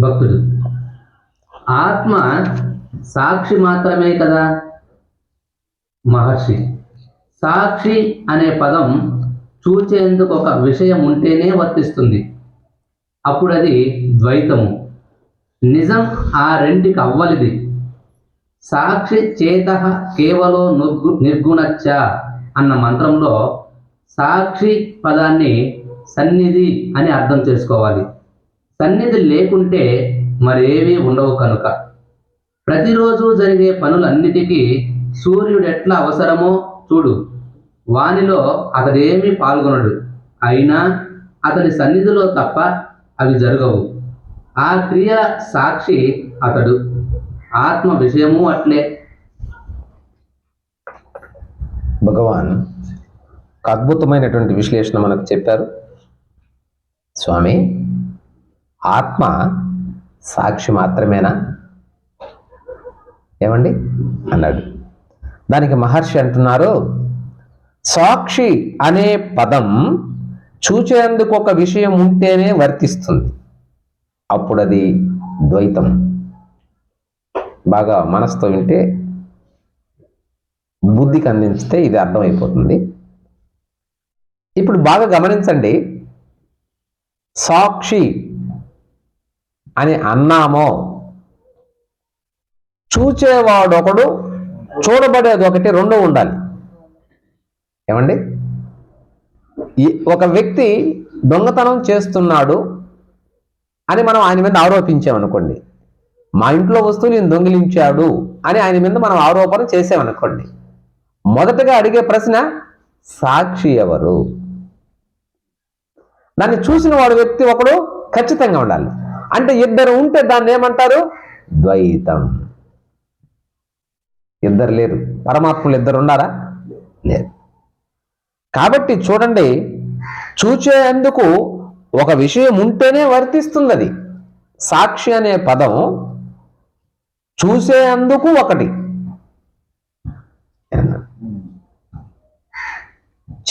భక్తుడు. ఆత్మ సాక్షి మాత్రమే కదా? మహర్షి. సాక్షి అనే పదం చూచేందుకు ఒక విషయం ఉంటేనే వర్తిస్తుంది. అప్పుడు అది ద్వైతము. నిజం ఆ రెంటికి అవ్వలిది. సాక్షి చేత కేవలో నిర్గు నిర్గుణచ్చ అన్న మంత్రంలో సాక్షి పదాన్ని సన్నిధి అని అర్థం చేసుకోవాలి. సన్నిధి లేకుంటే మరేమీ ఉండవు కనుక. ప్రతిరోజు జరిగే పనులన్నిటికీ సూర్యుడు ఎట్లా అవసరమో చూడు. వానిలో అతడేమీ పాల్గొనడు. అయినా అతని సన్నిధిలో తప్ప అవి జరగవు. ఆ క్రియ సాక్షి అతడు. ఆత్మ విషయము అట్లే. భగవాన్ అద్భుతమైనటువంటి విశ్లేషణ మనకు చెప్పారు. స్వామి ఆత్మ సాక్షి మాత్రమేనా? ఏమండి? అన్నాడు. దానికి మహర్షి అంటున్నారు సాక్షి అనే పదం చూచేందుకు ఒక విషయం ఉంటేనే వర్తిస్తుంది. అప్పుడు అది ద్వైతం. బాగా మనసుతో వింటే బుద్ధికి అందించితే ఇది అర్థమైపోతుంది. ఇప్పుడు బాగా గమనించండి. సాక్షి అని అన్నామో చూచేవాడు ఒకడు చూడబడేది ఒకటి రెండు ఉండాలి. ఏమండి? ఈ ఒక వ్యక్తి దొంగతనం చేస్తున్నాడు అని మనం ఆయన మీద ఆరోపించామనుకోండి. మా ఇంట్లో వస్తువు నేను దొంగిలించాడు అని ఆయన మీద మనం ఆరోపణ చేసామనుకోండి. మొదటగా అడిగే ప్రశ్న సాక్షి ఎవరు? దాన్ని చూసిన వాడు వ్యక్తి ఒకడు ఖచ్చితంగా ఉండాలి. అంటే ఇద్దరు ఉంటే దాన్ని ఏమంటారు? ద్వైతం. ఇద్దరు లేరు. పరమాత్మలు ఇద్దరు ఉన్నారా లేరు. కాబట్టి చూడండి చూచేందుకు ఒక విషయం ఉంటేనే వర్తిస్తుంది అది సాక్షి అనే పదం చూసేందుకు ఒకటి.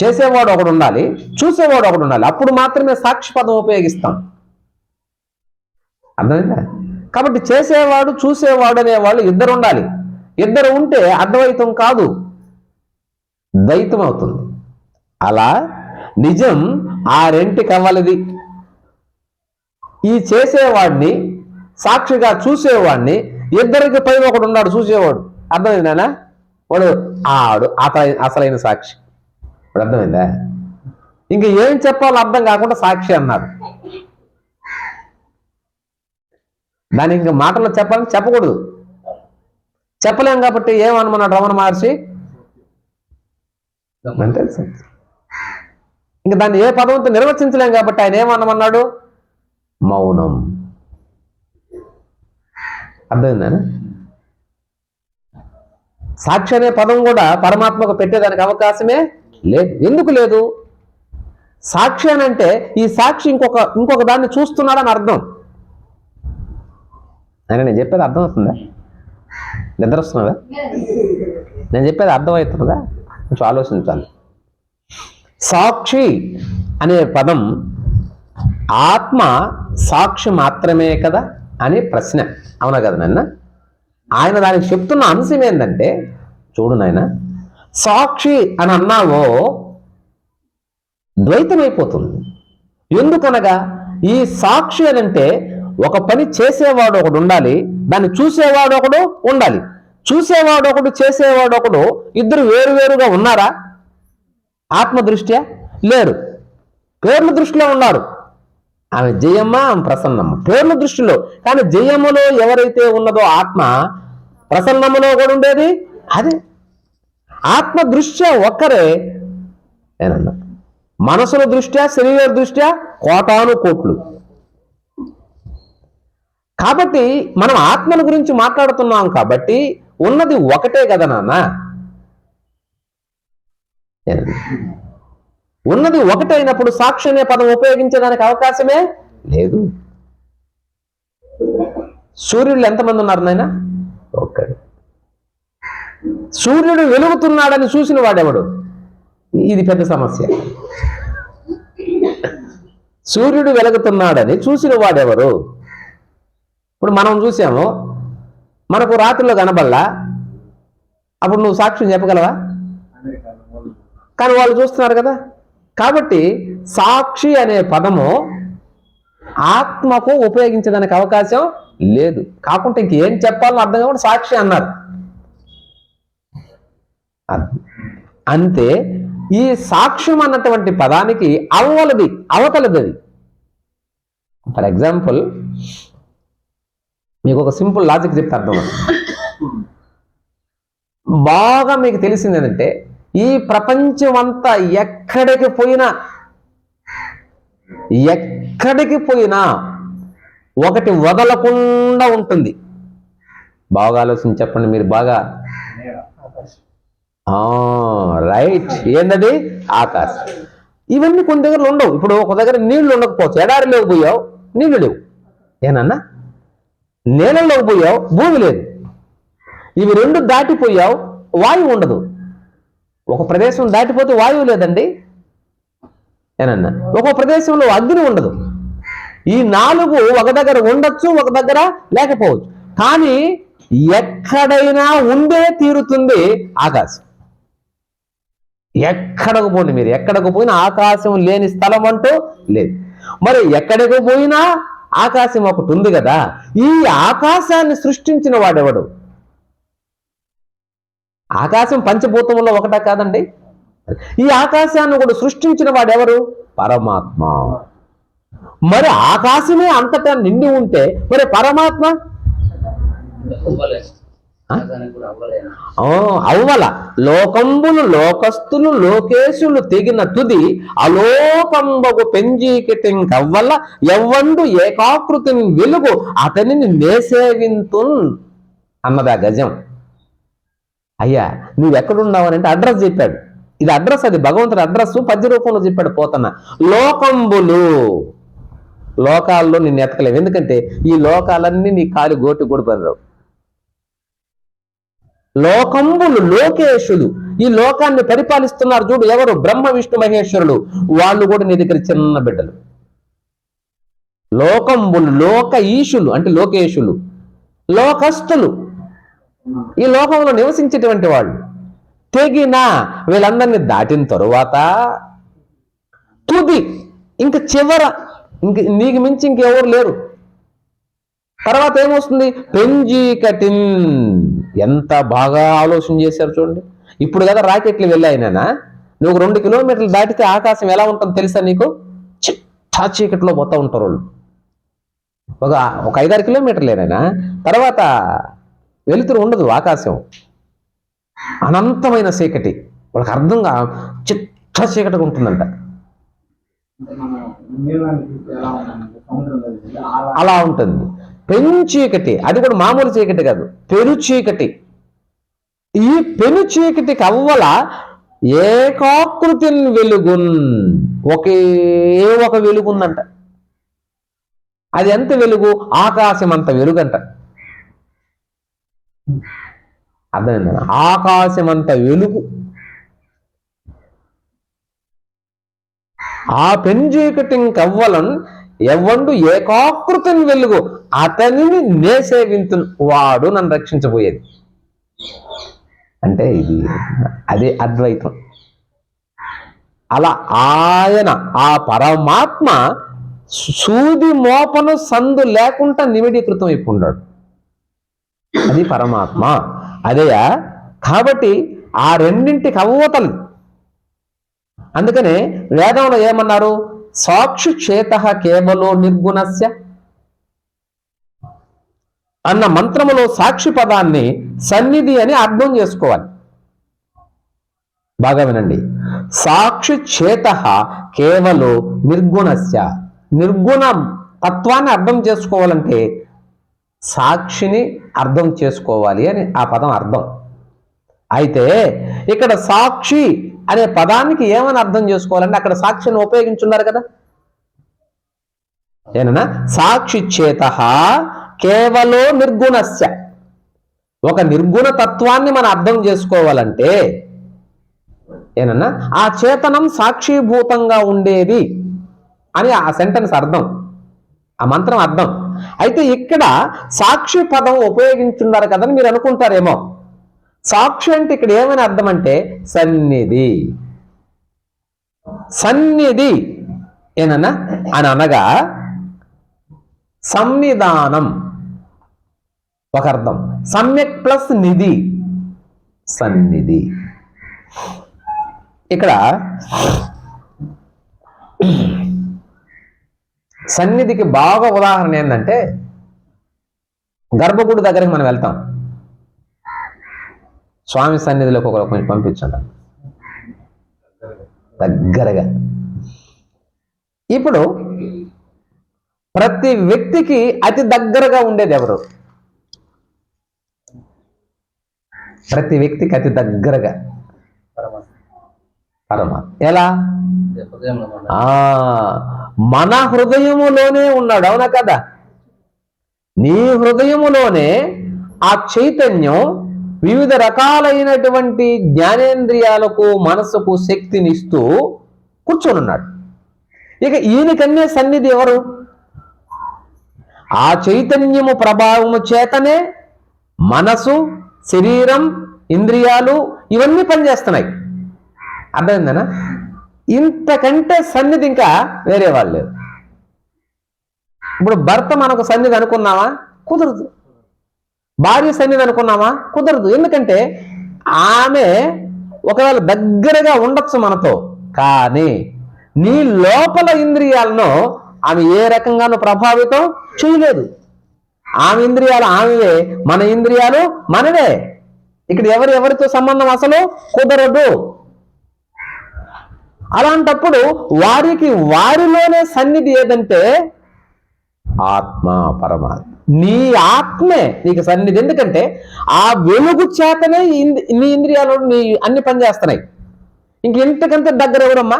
చేసేవాడు ఒకడు ఉండాలి చూసేవాడు ఒకడు ఉండాలి. అప్పుడు మాత్రమే సాక్షి పదం ఉపయోగిస్తాం. అర్థమైందా? కాబట్టి చేసేవాడు చూసేవాడు అనేవాళ్ళు ఇద్దరు ఉండాలి. ఇద్దరు ఉంటే అద్వైతం కాదు. ద్వైతం అవుతుంది అలా నిజం ఆ రెంటి కవలది ఈ చేసేవాడిని సాక్షిగా చూసేవాడిని ఇద్దరికి పైన ఒకడు ఉన్నాడు చూసేవాడు. అర్థమైంది వాడు ఆడు అసలైన అసలైన సాక్షి. ఇప్పుడు అర్థమైందా? ఇంక ఏం చెప్పాలో అర్థం కాకుండా సాక్షి అన్నాడు దాన్ని ఇంక మాటల్లో చెప్పాలని చెప్పకూడదు. చెప్పలేం కాబట్టి ఏమనమన్నాడు రమణ మహర్షి? అంటే ఇంకా దాన్ని ఏ పదవంతో నిర్వచించలేం కాబట్టి ఆయన ఏమనమన్నాడు? మౌనం. అర్థమైందా? సాక్షి అనే పదం కూడా పరమాత్మకు పెట్టేదానికి అవకాశమే లేదు. ఎందుకు లేదు? సాక్షి అని అంటే ఈ సాక్షి ఇంకొక ఇంకొక దాన్ని చూస్తున్నాడని అర్థం. ఆయన నేను చెప్పేది అర్థమవుతుందా? నిద్ర వస్తున్నదా నేను చెప్పేది అర్థమవుతుందా? కొంచెం ఆలోచించాలి. సాక్షి అనే పదం ఆత్మ సాక్షి మాత్రమే కదా అని ప్రశ్న. అవునా కదా నాన్న ఆయన దానికి చెప్తున్న అంశం ఏంటంటే చూడు నాయన సాక్షి అని అన్నావో ద్వైతమైపోతుంది. ఎందుకనగా ఈ సాక్షి అని అంటే ఒక పని చేసేవాడు ఒకడు ఉండాలి దాన్ని చూసేవాడు ఒకడు ఉండాలి. చూసేవాడు ఒకడు చేసేవాడు ఒకడు ఇద్దరు వేరువేరుగా ఉన్నారా? ఆత్మ దృష్ట్యా లేరు. పేర్ల దృష్టిలో ఉన్నారు. ఆమె జయమ్మ ఆమె ప్రసన్నమ్మ. పేర్ల దృష్టిలో. కానీ జయమ్మలో ఎవరైతే ఉన్నదో ఆత్మ ప్రసన్నమ్మలో కూడా ఉండేది అదే. ఆత్మ దృష్ట్యా ఒక్కరే నేనన్నా. మనసుల దృష్ట్యా శరీర దృష్ట్యా కోటాను కోట్లు. కాబట్టి మనం ఆత్మల గురించి మాట్లాడుతున్నాం కాబట్టి ఉన్నది ఒకటే కదా నాన్న? ఉన్నది ఒకటైనప్పుడు సాక్షి అనే పదం ఉపయోగించడానికి అవకాశమే లేదు. సూర్యుడు ఎంతమంది ఉన్నారు నాయన? ఒక్కడు. సూర్యుడు వెలుగుతున్నాడని చూసిన వాడెవడు? ఇది పెద్ద సమస్య. సూర్యుడు వెలుగుతున్నాడని చూసిన వాడెవరు? ఇప్పుడు మనం చూసాము మనకు రాత్రిలో కనబడలా? అప్పుడు నువ్వు సాక్ష్యం చెప్పగలవా? కానీ వాళ్ళు చూస్తున్నారు కదా. కాబట్టి సాక్షి అనే పదము ఆత్మకు ఉపయోగించడానికి అవకాశం లేదు. కాకుంటే ఇంకేం చెప్పాలని అర్థం కాకుండా సాక్షి అన్నారు. అంతే ఈ సాక్ష్యం అన్నటువంటి పదానికి అవలది అవతలది అది. ఫర్ ఎగ్జాంపుల్ మీకు ఒక సింపుల్ లాజిక్ చెప్తే అర్థం బాగా మీకు తెలిసింది ఏంటంటే ఈ ప్రపంచం అంతా ఎక్కడికి పోయినా ఎక్కడికి పోయినా ఒకటి వదలకుండా ఉంటుంది. బాగా ఆలోచించి చెప్పండి మీరు బాగా. రైట్. ఏంటది? ఆకాశం. ఇవన్నీ కొన్ని దగ్గర ఉండవు. ఇప్పుడు ఒక దగ్గర నీళ్ళు ఉండకపోవచ్చు. ఎడారి లేకపోయావు నీళ్ళు లేవు. ఏనన్నా? నేలలోకి పోయావు భూమి లేదు. ఇవి రెండు దాటిపోయావు వాయువు ఉండదు. ఒక ప్రదేశం దాటిపోతే వాయువు లేదండి? ఏనన్నా. ఒక ప్రదేశంలో అగ్ని ఉండదు. ఈ నాలుగు ఒక దగ్గర ఉండొచ్చు ఒక దగ్గర లేకపోవచ్చు. కానీ ఎక్కడైనా ఉండే తీరుతుంది ఆకాశం. ఎక్కడకు పోండి మీరు? ఎక్కడకు పోయినా ఆకాశం లేని స్థలం అంటూ లేదు. మరి ఎక్కడికి పోయినా ఆకాశం ఒకటి ఉంది కదా ఈ ఆకాశాన్ని సృష్టించిన వాడెవడు? ఆకాశం పంచభూతంలో ఒకటా కాదండి? ఈ ఆకాశాన్ని కూడా సృష్టించిన వాడెవరు? పరమాత్మ. మరి ఆకాశమే అంతటా నిండి ఉంటే మరి పరమాత్మ? అవ్వల. లోకంబులు లోకస్తులు లోకేశులు తెగిన తుది అలోకంబగు పెంజీకిటిం కవ్వల ఎవ్వండు ఏకాకృతిని వెలుగు అతనిని నేసేవింతున్ అన్నది ఆ గజం. అయ్యా నువ్వు ఎక్కడున్నావు అంటే అడ్రస్ చెప్పాడు. ఇది అడ్రస్ అది భగవంతుడి అడ్రస్ పద్య రూపంలో చెప్పాడు పోతన్న. లోకంబులు. లోకాల్లో నిన్ను ఎతకలేవు. ఎందుకంటే ఈ లోకాలన్నీ నీ కాలి గోటి కూడా పనిరావు లోకంబులు లోకేశులు. ఈ లోకాన్ని పరిపాలిస్తున్నారు చూడు ఎవరు? బ్రహ్మ విష్ణు మహేశ్వరులు. వాళ్ళు కూడా నీ దగ్గర చిన్న బిడ్డలు. లోకంబులు లోక ఈశులు అంటే లోకేశులు. లోకస్తులు ఈ లోకంలో నివసించేటువంటి వాళ్ళు. తెగిన వీళ్ళందరినీ దాటిన తరువాత తుది ఇంక చివర ఇంక నీకు మించి ఇంకెవరు లేరు. తర్వాత ఏమొస్తుంది? పెంజీకటిన్. ఎంత బాగా ఆలోచన చేశారు చూడండి. ఇప్పుడు కదా రాకెట్లు వెళ్ళాయినా నువ్వు రెండు కిలోమీటర్లు దాటితే ఆకాశం ఎలా ఉంటుందో తెలుసా నీకు? చిట్టా చీకట్లో పోతా ఉంటారు వాళ్ళు. ఒక ఒక ఐదారు కిలోమీటర్లేనైనా? తర్వాత వెలుతురు ఉండదు ఆకాశం. అనంతమైన చీకటి. వాళ్ళకి అర్థం కా చిట్ట చీకటిగా ఉంటుందంట. అలా ఉంటుంది. పెను చీకటి. అది కూడా మామూలు చీకటి కాదు. పెను చీకటి. ఈ పెను చీకటి కవ్వల ఏకాకృతిని వెలుగున్. ఒకే ఒక వెలుగుందంట. అది ఎంత వెలుగు? ఆకాశం అంత వెలుగంట. అర్థమైందా? ఆకాశం అంత వెలుగు. ఆ పెంజీకటిం కవ్వలను ఎవ్వండు ఏకాకృతిని వెలుగు అతనిని నేసేవింతు వాడు నన్ను రక్షించబోయేది. అంటే ఇది అదే అద్వైతం. అలా ఆయన ఆ పరమాత్మ సూది మోపను సందు లేకుండా నిమిడీకృతం అయిపోన్నాడు అది పరమాత్మ. అదేయా? కాబట్టి ఆ రెండింటికి అవతలు. అందుకనే వేదంలో ఏమన్నారు? సాక్షి చేత కేవలో నిర్గుణస్య అన్న మంత్రములో సాక్షి పదాన్ని సన్నిధి అని అర్థం చేసుకోవాలి. బాగా వినండి. సాక్షి చేత కేవలో నిర్గుణస్య. నిర్గుణ తత్వాన్ని అర్థం చేసుకోవాలంటే సాక్షిని అర్థం చేసుకోవాలి అని ఆ పదం అర్థం. అయితే ఇక్కడ సాక్షి అనే పదానికి ఏమని అర్థం చేసుకోవాలంటే అక్కడ సాక్షిని ఉపయోగించున్నారు కదా. ఏనన్నా సాక్షి చేత కేవలో నిర్గుణస్య. ఒక నిర్గుణ తత్వాన్ని మనం అర్థం చేసుకోవాలంటే ఏనన్నా ఆ చేతనం సాక్షిభూతంగా ఉండేది అని ఆ సెంటెన్స్ అర్థం. ఆ మంత్రం అర్థం. అయితే ఇక్కడ సాక్షి పదం ఉపయోగించున్నారు కదని మీరు అనుకుంటారేమో. సాక్షి అంటే ఇక్కడ ఏమని అర్థం అంటే సన్నిధి. సన్నిధి ఏనన్నా? అని అనగా సంవిధానం. ఒక అర్థం. సమ్యక్ ప్లస్ నిధి. సన్నిధి. ఇక్కడ సన్నిధికి బాగా ఉదాహరణ ఏంటంటే గర్భగుడి దగ్గరికి మనం వెళ్తాం. స్వామి సన్నిధిలోకి ఒకరు కొంచెం పంపించండి. దగ్గరగా. ఇప్పుడు ప్రతి వ్యక్తికి అతి దగ్గరగా ఉండేది ఎవరు? ప్రతి వ్యక్తికి అతి దగ్గరగా. పరమ. ఎలా? ఆ మన హృదయములోనే ఉన్నాడు. అవునా కదా? నీ హృదయములోనే ఆ చైతన్యం వివిధ రకాలైనటువంటి జ్ఞానేంద్రియాలకు మనసుకు శక్తినిస్తూ కూర్చొనున్నాడు. ఇక ఈయనకన్నే సన్నిధి ఎవరు? ఆ చైతన్యము ప్రభావము చేతనే మనసు శరీరం ఇంద్రియాలు ఇవన్నీ పనిచేస్తున్నాయి. అర్థమైందనా? ఇంతకంటే సన్నిధి ఇంకా వేరే వాళ్ళు లేదు ఇప్పుడు భర్త మనకు సన్నిధి అనుకున్నావా? కుదరదు. భార్య సన్నిధి అనుకున్నామా? కుదరదు. ఎందుకంటే ఆమె ఒకవేళ దగ్గరగా ఉండొచ్చు మనతో. కానీ నీ లోపల ఇంద్రియాలను ఆమె ఏ రకంగానూ ప్రభావితం చేయలేదు. ఆమె ఇంద్రియాలు ఆమెవే. మన ఇంద్రియాలు మనవే. ఇక్కడ ఎవరు ఎవరితో సంబంధం అసలు? కుదరదు. అలాంటప్పుడు వారికి వారిలోనే సన్నిధి ఏదంటే ఆత్మ పరమాత్మ. నీ ఆత్మే నీకు సన్నిధి. ఎందుకంటే ఆ వెలుగు చేతనే నీ ఇంద్రియాలు నీ అన్ని పనిచేస్తున్నాయి ఇంక ఇంతకంటే దగ్గర ఎవరమ్మా?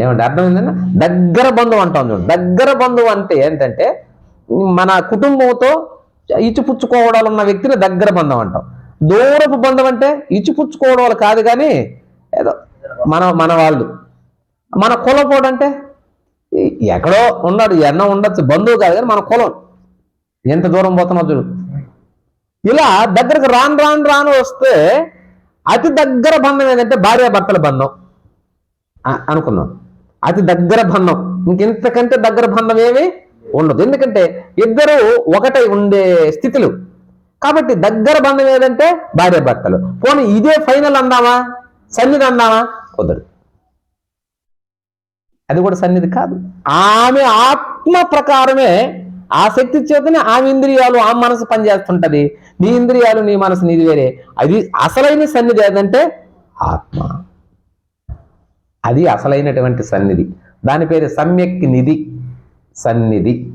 ఏమంటే అర్థమైందన్నా? దగ్గర బంధువు అంటాం చూడు. దగ్గర బంధువు అంటే ఏంటంటే మన కుటుంబంతో ఇచ్చిపుచ్చుకోవడాలు ఉన్న వ్యక్తిని దగ్గర బంధం అంటాం. దూరపు బంధం అంటే ఇచ్చిపుచ్చుకోవడం కాదు కానీ ఏదో మన మన వాళ్ళు. మన కులపోడంటే ఎక్కడో ఉన్నాడు ఎన్న ఉండొచ్చు. బంధువు కాదు కానీ మన కులం. ఎంత దూరం పోతున్నావు చూడు. ఇలా దగ్గరకు రాను రాను రాను వస్తే అతి దగ్గర బంధం ఏంటంటే భార్యాభర్తల బంధం. అనుకున్నాం. అతి దగ్గర బంధం. ఇంకెంతకంటే దగ్గర బంధం ఏమి ఉండదు. ఎందుకంటే ఇద్దరు ఒకటై ఉండే స్థితులు. కాబట్టి దగ్గర బంధం ఏదంటే భార్యాభర్తలు. పోనీ ఇదే ఫైనల్ అందామా? సన్నిధి అందామా? కుదరదు. అది కూడా సన్నిధి కాదు. ఆమె ఆత్మ ప్రకారమే ఆ శక్తి చేతనే ఆమె ఇంద్రియాలు ఆ మనసు పనిచేస్తుంటది. నీ ఇంద్రియాలు నీ మనసు నీది వేరే. అది అసలైన సన్నిధి ఏదంటే ఆత్మ. అది అసలైనటువంటి సన్నిధి. దాని పేరు సమ్యక్ నిధి. సన్నిధి.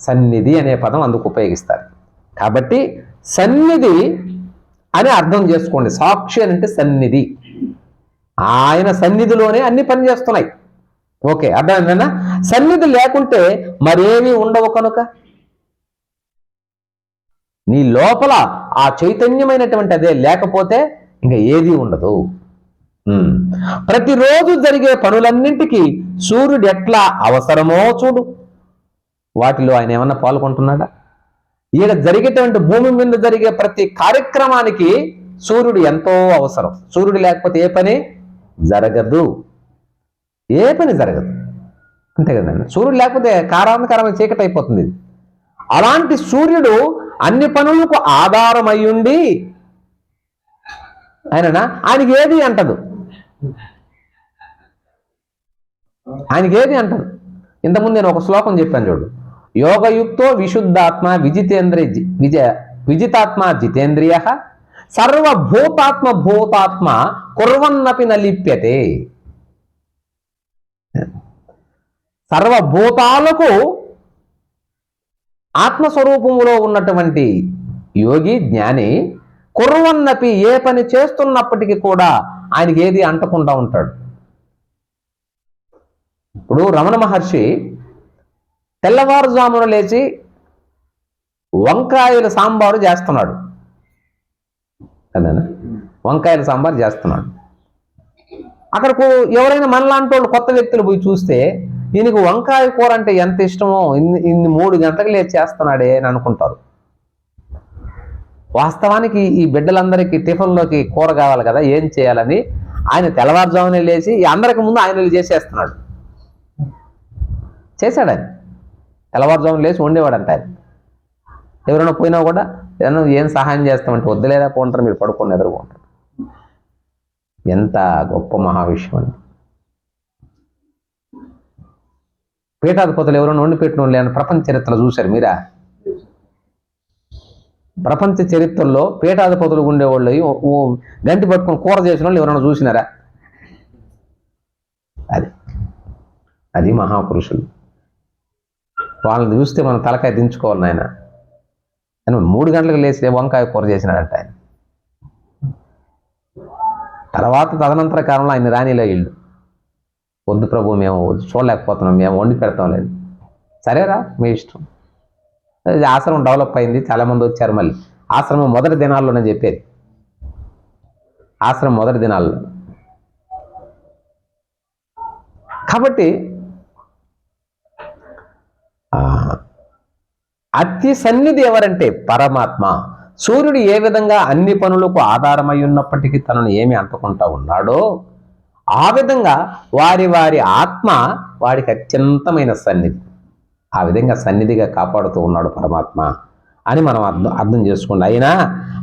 సన్నిధి అనే పదం అందుకు ఉపయోగిస్తారు. కాబట్టి సన్నిధి అని అర్థం చేసుకోండి. సాక్షి అని అంటే సన్నిధి. ఆయన సన్నిధిలోనే అన్ని పనిచేస్తున్నాయి. ఓకే అర్థమైందన్నా? సన్నిధి లేకుంటే మరేమీ ఉండవు కనుక. నీ లోపల ఆ చైతన్యమైనటువంటి అదే లేకపోతే ఇంకా ఏది ఉండదు. ప్రతిరోజు జరిగే పనులన్నింటికి సూర్యుడు ఎట్లా అవసరమో చూడు. వాటిలో ఆయన ఏమన్నా పాల్గొంటున్నాడా? ఈడ జరిగేటువంటి భూమి మీద జరిగే ప్రతి కార్యక్రమానికి సూర్యుడు ఎంతో అవసరం. సూర్యుడు లేకపోతే ఏ పని? జరగదు. ఏ పని జరగదు. అంతే కదండి సూర్యుడు లేకపోతే కారాంధకారమైన చీకటి అయిపోతుంది ఇది. అలాంటి సూర్యుడు అన్ని పనులకు ఆధారం అయ్యుండి ఆయననా ఆయనకి ఏది అంటదు? ఆయనకి ఏది అంటదు? ఇంతకుముందు నేను ఒక శ్లోకం చెప్పాను చూడు. యోగయుక్తో విశుద్ధాత్మ విజితేంద్రియ విజయ విజితాత్మ జితేంద్రియ సర్వభూతాత్మ భూతాత్మ కుర్వన్నపి నలిప్యతే. సర్వభూతాలకు ఆత్మస్వరూపములో ఉన్నటువంటి యోగి జ్ఞాని కుర్వన్నపి ఏ పని చేస్తున్నప్పటికీ కూడా ఆయనకి ఏది అంటకుండా ఉంటాడు. ఇప్పుడు రమణ మహర్షి తెల్లవారుజామున లేచి వంకాయల సాంబారు చేస్తున్నాడు. వంకాయల సాంబారు చేస్తున్నాడు. అక్కడకు ఎవరైనా మనలాంటి వాళ్ళు కొత్త వ్యక్తులు పోయి చూస్తే ఈయనకు వంకాయ కూర అంటే ఎంత ఇష్టమో ఇన్ని ఇన్ని మూడు గంటలకు లేచి చేస్తున్నాడే అని అనుకుంటారు. వాస్తవానికి ఈ బిడ్డలందరికీ టిఫిన్లోకి కూర కావాలి కదా ఏం చేయాలని ఆయన తెల్లవారుజామునే లేచి అందరికి ముందు ఆయన చేసేస్తున్నాడు. చేశాడు ఆయన. తెల్లవారుజామున లేచి వండేవాడంట ఆయన. ఎవరైనా పోయినా కూడా ఏదైనా ఏం సహాయం చేస్తామంటే వద్దులేదా పోంటారు మీరు పడుకోండి ఎదురుకుంటారు ఎంత గొప్ప మహావిషయం అని పీఠాధిపతులు ఎవరైనా ఉండి పెట్టిన అని ప్రపంచ చరిత్రలో చూశారు మీరా? ప్రపంచ చరిత్రలో పీఠాధిపతులు ఉండేవాళ్ళు ఓ- గంటి పట్టుకొని కూర చేసిన వాళ్ళు ఎవరైనా చూసినారా? అది. అది మహాపురుషులు. వాళ్ళని చూస్తే మనం తలకాయ దించుకోవాలి నాయన. మూడు గంటలకు లేచి వంకాయ కూర చేసినాడంట ఆయన. తర్వాత తదనంతర కాలంలో ఆయన రానిలే ఇల్లు వద్దు ప్రభు మేము చూడలేకపోతున్నాం మేము వండి పెడతాం లేదు. సరేరా మీ ఇష్టం. ఆశ్రమం డెవలప్ అయింది చాలా మంది వచ్చారు మళ్ళీ. ఆశ్రమం మొదటి దినాల్లోనే చెప్పేది. ఆశ్రమం మొదటి దినాల్లో. కాబట్టి అతి సన్నిధి ఎవరంటే పరమాత్మ. సూర్యుడు ఏ విధంగా అన్ని పనులకు ఆధారమై ఉన్నప్పటికీ తనను ఏమి అంటుకుంటా ఉన్నాడో ఆ విధంగా వారి వారి ఆత్మ వాడికి అత్యంతమైన సన్నిధి. ఆ విధంగా సన్నిధిగా కాపాడుతూ ఉన్నాడు పరమాత్మ అని మనం అర్థం అర్థం చేసుకోండి. అయినా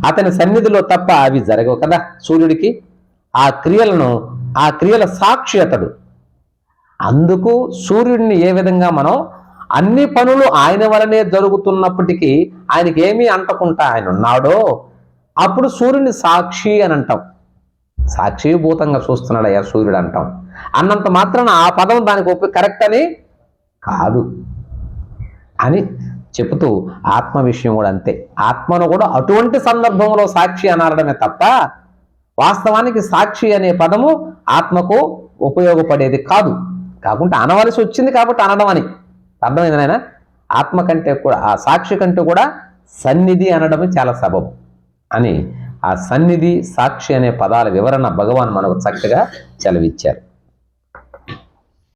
అతని సన్నిధిలో తప్ప అవి జరగవు కదా సూర్యుడికి. ఆ క్రియలను ఆ క్రియల సాక్షి అతడు. అందుకు సూర్యుడిని ఏ విధంగా మనం అన్ని పనులు ఆయన వలనే జరుగుతున్నప్పటికీ ఆయనకి ఏమీ అంటకుండా ఆయన ఉన్నాడో అప్పుడు సూర్యుని సాక్షి అని అంటాం. సాక్షిభూతంగా చూస్తున్నాడు అయ్యా సూర్యుడు అంటాం. అన్నంత మాత్రాన ఆ పదం దానికి ఒప్పి కరెక్ట్ అని? కాదు. అని చెబుతూ ఆత్మ విషయం కూడా అంతే. ఆత్మను కూడా అటువంటి సందర్భంలో సాక్షి అనడమే తప్ప వాస్తవానికి సాక్షి అనే పదము ఆత్మకు ఉపయోగపడేది కాదు. కాకుంటే అనవలసి వచ్చింది కాబట్టి అనడం అని. అర్థమైంది నాయన? ఆత్మ కంటే కూడా ఆ సాక్షి కంటే కూడా సన్నిధి అనడమే చాలా సబబం అని ఆ సన్నిధి సాక్షి అనే పదాల వివరణ భగవాన్ మనకు చక్కగా చెలవిచ్చారు